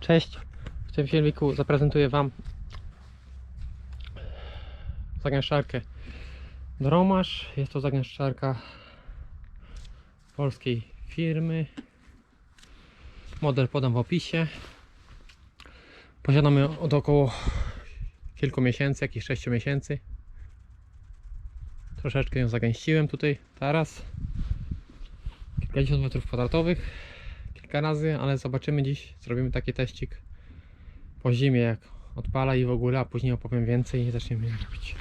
Cześć! W tym filmiku zaprezentuję Wam zagęszczarkę Dromasz. Jest to zagęszczarka polskiej firmy. Model podam w opisie. Posiadam ją od około kilku miesięcy, jakichś 6 miesięcy. Troszeczkę ją zagęściłem tutaj teraz. Kilkadziesiąt metrów kwadratowych kilka razy, ale zobaczymy dziś, zrobimy taki teścik po zimie, jak odpala i w ogóle, a później opowiem więcej i zaczniemy robić.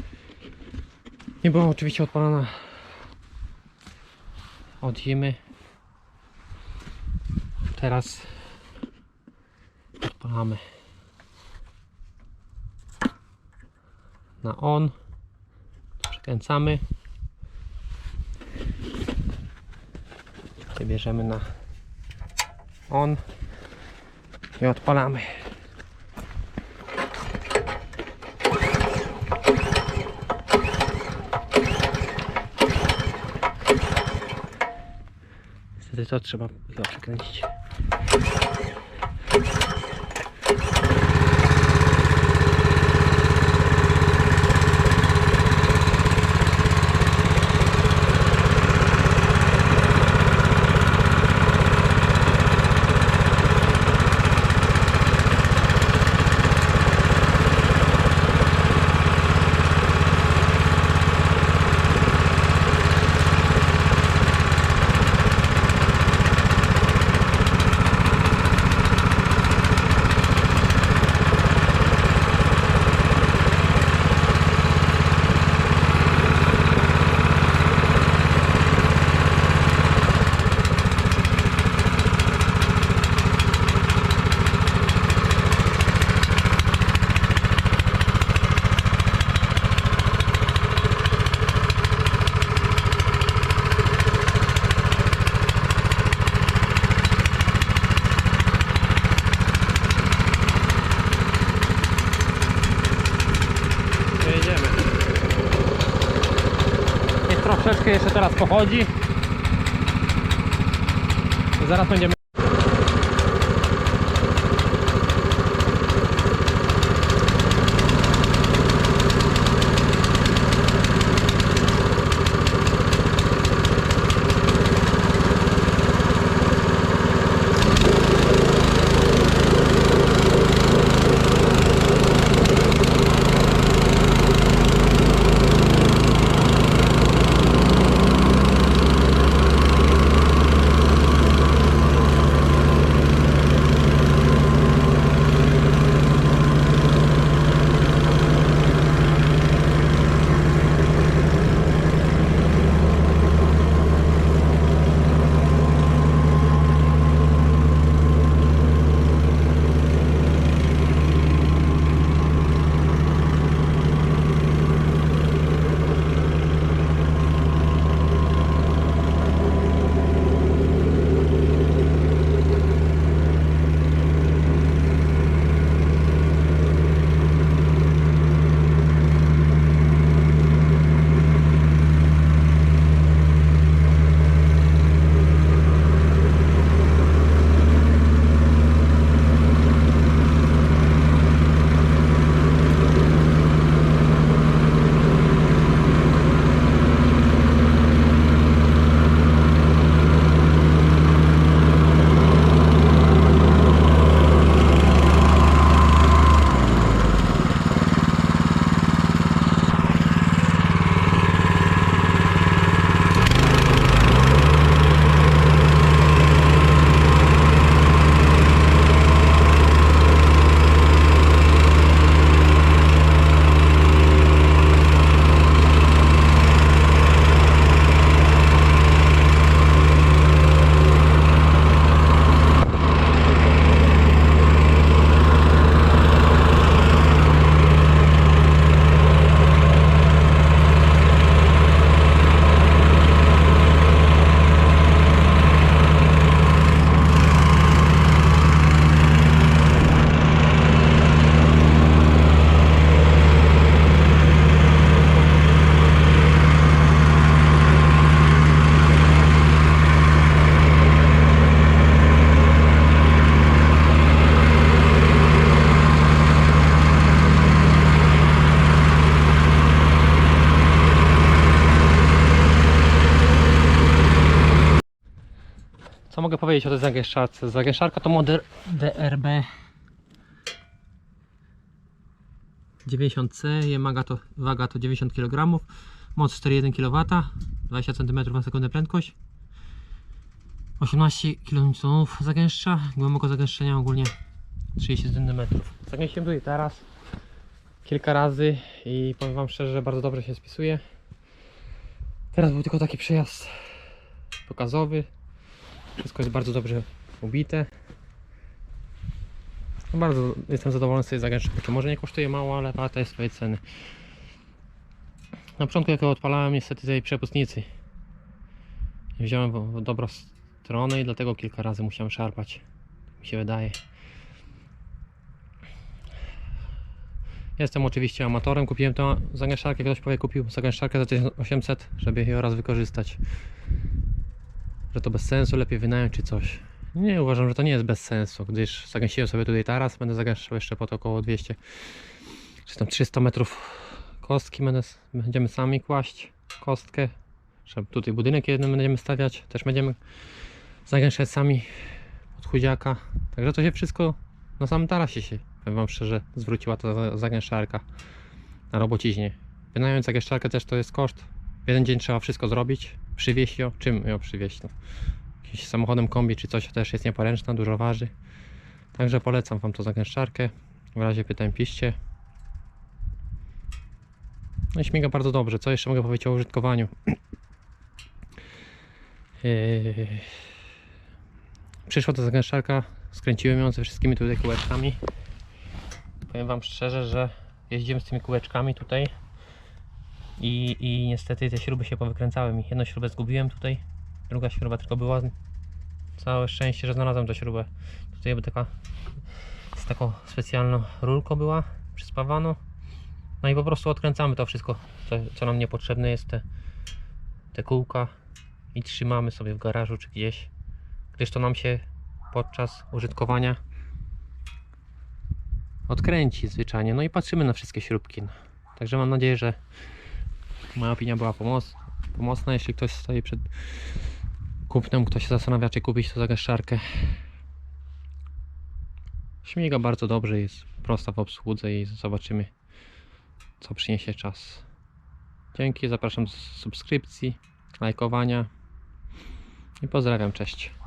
Nie była oczywiście odpalona od zimy. Teraz odpalamy na on. Przekręcamy. Wybierzemy na on i odpalamy. Niestety to trzeba chyba przekręcić. Troszeczkę jeszcze teraz pochodzi. Zaraz będziemy. Mogę powiedzieć o tej zagęszczarce? Zagęszczarka to model DRB 90C, jej waga to, waga to 90 kg, moc 4,1 kW, 20 cm na sekundę prędkość, 18 kN zagęszcza, głęboko zagęszczenia ogólnie 30 cm. Zagęściłem tutaj teraz kilka razy i powiem Wam szczerze, że bardzo dobrze się spisuje. Teraz był tylko taki przejazd pokazowy. Wszystko jest bardzo dobrze ubite. No Bardzo jestem zadowolony z tej zagęszczarki. Może nie kosztuje mało, ale warta jest swojej ceny. Na początku jak odpalałem niestety tej przepustnicy wziąłem w, w dobrą stronę i dlatego kilka razy musiałem szarpać. Tak mi się wydaje. Jestem oczywiście amatorem, kupiłem tą zagęszczarkę, ktoś powie kupił zagęszczarkę za 1800, żeby ją raz wykorzystać. Że to bez sensu, lepiej wynająć czy coś. Nie, uważam, że to nie jest bez sensu, gdyż zagęściłem sobie tutaj taras, będę zagęszczał jeszcze po to około 200 czy tam 300 metrów kostki, będę, będziemy sami kłaść kostkę. Tutaj budynek jeden będziemy stawiać, też będziemy zagęszczać sami od chudziaka. Także to się wszystko na samym tarasie się, powiem wam szczerze, zwróciła ta za- zagęszczarka na robociźnie. Wynająć zagęszczarkę też to jest koszt. W jeden dzień trzeba wszystko zrobić, przywieźć ją. Czym ją przywieźć? No? Jakimś samochodem kombi czy coś też jest nieporęczna, dużo waży. Także polecam wam tą zagęszczarkę. W razie pytań piszcie. No i śmiga bardzo dobrze. Co jeszcze mogę powiedzieć o użytkowaniu? Yy, Przyszła ta zagęszczarka, skręciłem ją ze wszystkimi tutaj kółeczkami. Powiem wam szczerze, że jeździłem z tymi kółeczkami tutaj i, i niestety te śruby się powykręcały mi. Jedną śrubę zgubiłem tutaj, druga śruba tylko była. Całe szczęście, że znalazłem tę śrubę. Tutaj by taka z taką specjalną rurką była, przyspawano. No i po prostu odkręcamy to wszystko, co, co nam niepotrzebne jest, te, te kółka i trzymamy sobie w garażu czy gdzieś, gdyż to nam się podczas użytkowania odkręci zwyczajnie. No i patrzymy na wszystkie śrubki. Także mam nadzieję, że moja opinia była pomoc, pomocna, jeśli ktoś stoi przed kupnem, kto się zastanawia, czy kupić tę zagęszczarkę. Śmiga bardzo dobrze, jest prosta w obsłudze i zobaczymy, co przyniesie czas. Dzięki, zapraszam do subskrypcji, lajkowania i pozdrawiam, cześć.